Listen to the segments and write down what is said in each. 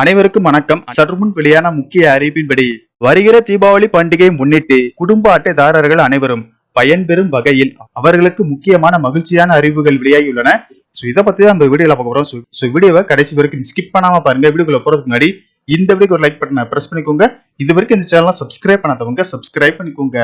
அனைவருக்கும் வணக்கம். சற்று முன் வெளியான முக்கிய அறிவிப்பின்படி வருகிற தீபாவளி பண்டிகை முன்னிட்டு குடும்ப அட்டைதாரர்கள் அனைவரும் பயன்பெறும் வகையில் அவர்களுக்கு முக்கியமான மகிழ்ச்சியான அறிவுகள் வெளியாகியுள்ளன. சோ இதை பத்தி தான் நம்ம வீடியோல பார்க்க போறோம். சோ வீடியோவை கடைசி வரைக்கும் ஸ்கிப் பண்ணாம பாருங்க. வீடியோக்குள்ள போறதுக்கு முன்னாடி இந்த வீடியோக்கு ஒரு லைக் பட்டனை பிரஸ் பண்ணிக்கோங்க. இது வரைக்கும் இந்த சேனல் சப்ஸ்கிரைப் பண்ணாதவங்க சப்ஸ்கிரைப் பண்ணிக்கோங்க.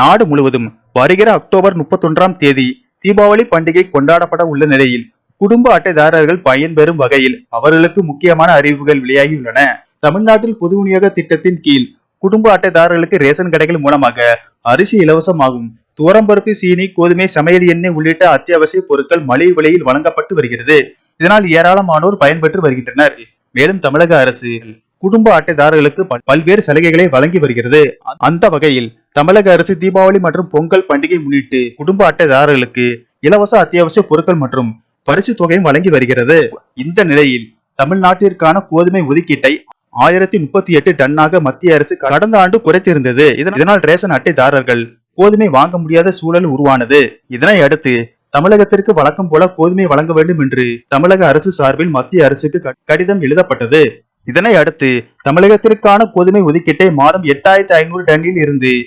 நாடு முழுவதும் வருகிற அக்டோபர் முப்பத்தொன்றாம் தேதி தீபாவளி பண்டிகை கொண்டாடப்பட உள்ள நிலையில் குடும்ப அட்டைதாரர்கள் பயன்பெறும் வகையில் அவர்களுக்கு முக்கியமான அறிவிப்புகள் வெளியாகியுள்ளன. தமிழ்நாட்டில் பொது விநியோக திட்டத்தின் கீழ் குடும்ப அட்டைதாரர்களுக்கு ரேஷன் கடைகள் மூலமாக அரிசி இலவசமாகும். துவரம்பருப்பு சீனி கோதுமை சமையல் எண்ணெய் உள்ளிட்ட அத்தியாவசிய பொருட்கள் மலிவு விலையில் வழங்கப்பட்டு வருகிறது. இதனால் ஏராளமானோர் பயன்பெற்று வருகின்றனர். மேலும் தமிழக அரசு குடும்ப அட்டைதாரர்களுக்கு பல்- பல்வேறு சலுகைகளை வழங்கி வருகிறது. அந்த வகையில் தமிழக அரசு தீபாவளி மற்றும் பொங்கல் பண்டிகை முன்னிட்டு குடும்ப அட்டைதாரர்களுக்கு இலவச அத்தியாவசிய பொருட்கள் மற்றும் பரிசு தொகையும் வழங்கி வருகிறது. இந்த நிலையில் தமிழ்நாட்டிற்கான கோதுமை ஒதுக்கீட்டை ஆயிரத்தி முப்பத்தி எட்டு டன்னாக மத்திய அரசு கடந்த ஆண்டு குறைத்திருந்தது. இதனால் ரேஷன் அட்டைதாரர்கள் கோதுமை வாங்க முடியாத சூழல் உருவானது. இதனை அடுத்து தமிழகத்திற்கு வழக்கம் போல கோதுமை வழங்க வேண்டும் என்று தமிழக அரசு சார்பில் மத்திய அரசுக்கு க- கடிதம் எழுதப்பட்டது. இதனை அடுத்து தமிழகத்திற்கான கோதுமை ஒதுக்கீட்டை மாதம் எட்டாயிரத்தி ஐநூறு டன்னில் இருந்து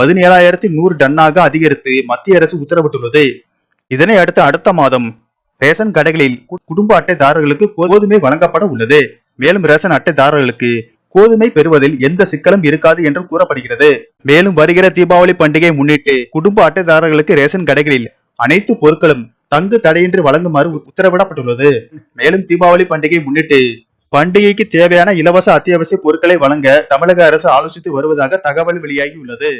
பதினேழாயிரத்தி நூறு டன்னாக அதிகரித்து மத்திய அரசு உத்தரவிட்டுள்ளது. இதனை அடுத்து அடுத்த மாதம் ரேஷன் கடைகளில் குடும்ப அட்டைதாரர்களுக்கு கோதுமை வழங்கப்பட உள்ளது. மேலும் ரேஷன் அட்டைதாரர்களுக்கு கோதுமை பெறுவதில் எந்த சிக்கலும் இருக்காது என்று கூறப்படுகிறது. மேலும் வருகிற தீபாவளி பண்டிகையை முன்னிட்டு குடும்ப அட்டைதாரர்களுக்கு ரேஷன் கடைகளில் அனைத்து பொருட்களும் தங்கு தடையின்றி வழங்குமாறு உத்தரவிடப்பட்டுள்ளது. மேலும் தீபாவளி பண்டிகை முன்னிட்டு பண்டிகைக்கு தேவையான இலவச அத்தியாவசிய பொருட்களை வழங்க தமிழக அரசு ஆலோசித்து வருவதாக தகவல் வெளியாகி உள்ளது